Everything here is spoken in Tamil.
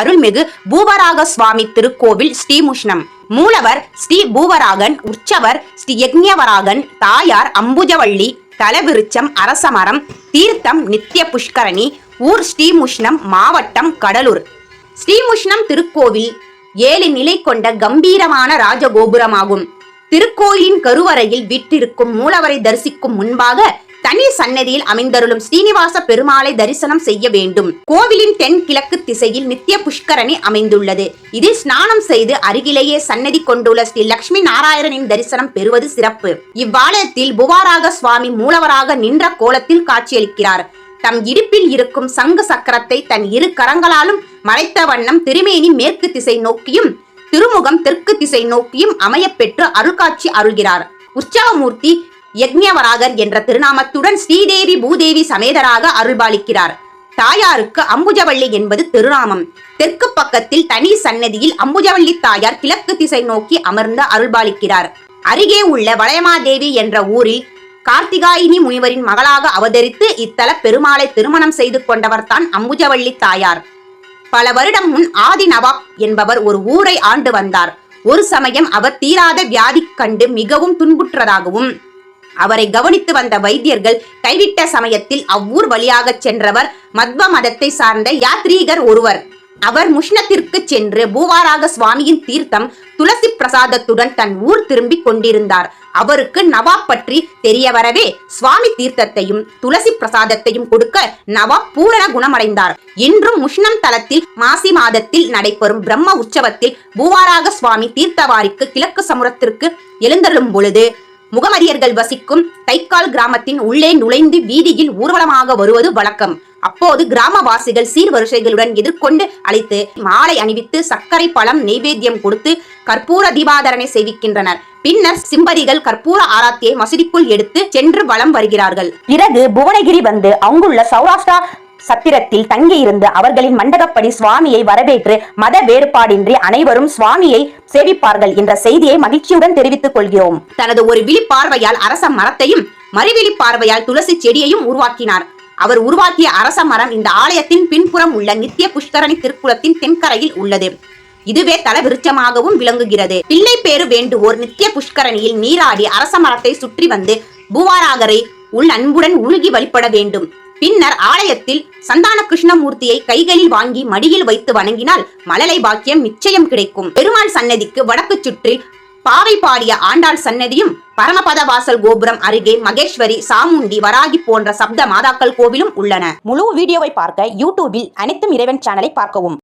அருள்மிகு பூவராக சுவாமி திருக்கோவில் ஸ்ரீமுஷ்ணம். மூலவர் ஸ்ரீ பூவராகன் உற்சவர் ஸ்ரீ யக்ஞவராகன் தாயார் அம்புஜவள்ளி தலவிருச்சம் அரசமரம் தீர்த்தம் நித்திய புஷ்கரணி ஊர் ஸ்ரீமுஷ்ணம் மாவட்டம் கடலூர். ஸ்ரீமுஷ்ணம் திருக்கோவில் ஏழு நிலை கொண்ட கம்பீரமான ராஜகோபுரமாகும். திருக்கோயிலின் கருவறையில் விட்டிருக்கும் மூலவரை தரிசிக்கும் முன்பாக தனி சன்னதியில் அமைந்தருளும் ஸ்ரீனிவாச பெருமாளை தரிசனம் செய்ய வேண்டும். கோவிலின் தென் கிழக்கு திசையில் நித்திய புஷ்கரணி அமைந்துள்ளது. இதில் ஸ்நானம் செய்து அருகிலேயே சன்னதி கொண்டுள்ள ஸ்ரீ லட்சுமி நாராயணனின் தரிசனம் பெறுவது சிறப்பு. இவ்வாலயத்தில் புவாராக சுவாமி மூலவராக நின்ற கோலத்தில் காட்சியளிக்கிறார். தம் இடுப்பில் இருக்கும் சங்கு சக்கரத்தை தன் இரு கரங்களாலும் மறைத்த வண்ணம் திருமேனி மேற்கு திசை நோக்கியும் திருமுகம் தெற்கு திசை நோக்கியும் அமையப்பெற்று அருள்காட்சி அருள்கிறார். உற்சவமூர்த்தி யக்ஞவராகர் என்ற திருநாமத்துடன் ஸ்ரீதேவி பூதேவி சமேதராக அருள்பாலிக்கிறார். தாயாருக்கு அம்புஜவள்ளி என்பது திருநாமம். தெற்கு பக்கத்தில் தனி சன்னதியில் அம்புஜவள்ளி தாயார் கிழக்கு திசை நோக்கி அமர்ந்து அருள்பாலிக்கிறார். அருகே உள்ள வளையமாதேவி என்ற ஊரில் கார்த்திகாயினி முனிவரின் மகளாக அவதரித்து இத்தல பெருமாளை திருமணம் செய்து கொண்டவர் தான் அம்புஜவள்ளி தாயார். பல வருடம் முன் ஆதி நவாப் என்பவர் ஒரு ஊரை ஆண்டு வந்தார். ஒரு சமயம் அவர் தீராத வியாதி கண்டு மிகவும் துன்புற்றதாகவும் அவரை கவனித்து வந்த வைத்தியர்கள் கைவிட்ட சமயத்தில் அவ்வூர் வழியாக சென்றவர் மத்வ மதத்தை சார்ந்த யாத்ரீகர் ஒருவர். அவர் முஷ்ணத்திற்கு சென்று பூவாராக சுவாமியின் தீர்த்தம் துளசி பிரசாதத்துடன் தன் ஊர் திரும்பிக் கொண்டிருந்தார். அவருக்கு நவாப் பற்றி தெரிய வரவே சுவாமி தீர்த்தத்தையும் துளசி பிரசாதத்தையும் கொடுக்க நவாப் பூரண குணமடைந்தார். இன்றும் முஷ்ணம் தலத்தில் மாசி மாதத்தில் நடைபெறும் பிரம்ம உற்சவத்தில் பூவாராக சுவாமி தீர்த்தவாரிக்கு கிழக்கு சமுரத்திற்கு எழுந்தருளும் பொழுது முகமதியர்கள் வசிக்கும் தைக்கால் கிராமத்தின் உள்ளே நுழைந்து வீதியில் ஊர்வலமாக வருவது வழக்கம். அப்போது கிராமவாசிகள் சீர்வரிசைகளுடன் எதிர்கொண்டு அழைத்து மாலை அணிவித்து சர்க்கரை பழம் நெய்வேத்தியம் கொடுத்து கற்பூர தீபாதரணை செய்விக்கின்றனர். பின்னர் சிம்பதிகள் கற்பூர ஆராத்தியை மசூதிக்குள் எடுத்து சென்று வலம் வருகிறார்கள். பிறகு புவனகிரி வந்து அங்குள்ள சௌராஷ்டிரா சத்திரத்தில் தங்கியிருந்து அவர்களின் மண்டகப்படி சுவாமியை வரவேற்று மத வேறுபாடின்றி அனைவரும் சுவாமியை சேவிப்பார்கள் என்ற செய்தியை மகிழ்ச்சியுடன் தெரிவித்துக் கொள்கிறோம். தனது ஒரு விழி பார்வையால் அரச மரத்தையும் மறுவிழி பார்வையால் துளசி செடியையும் உருவாக்கினார். அவர் உருவாக்கிய அரச மரம் இந்த ஆலயத்தின் பின்புறம் உள்ள நித்திய புஷ்கரணி திருக்குளத்தின் தென்கரையில் உள்ளது. இதுவே தல விருட்சமாகவும் விளங்குகிறது. பிள்ளை பேரு வேண்டுவோர் நித்திய புஷ்கரணியில் நீராடி அரச மரத்தை சுற்றி வந்து பூவாராகரை உள் அன்புடன் உருகி வழிபட வேண்டும். பின்னர் ஆலயத்தில் சந்தான கிருஷ்ணமூர்த்தியை கைகளில் வாங்கி மடியில் வைத்து வணங்கினால் மலலை பாக்கியம் நிச்சயம் கிடைக்கும். பெருமாள் சன்னதிக்கு வடக்கு சுற்றில் பாவை பாடிய ஆண்டாள் சன்னதியும் பரமபத வாசல் கோபுரம் அருகே மகேஸ்வரி சாமுண்டி வராகி போன்ற சப்த மாதாக்கள் கோவிலும் உள்ளன. முழு வீடியோவை பார்க்க யூடியூபில் அனைத்தும் இறைவன் சேனலை பார்க்கவும்.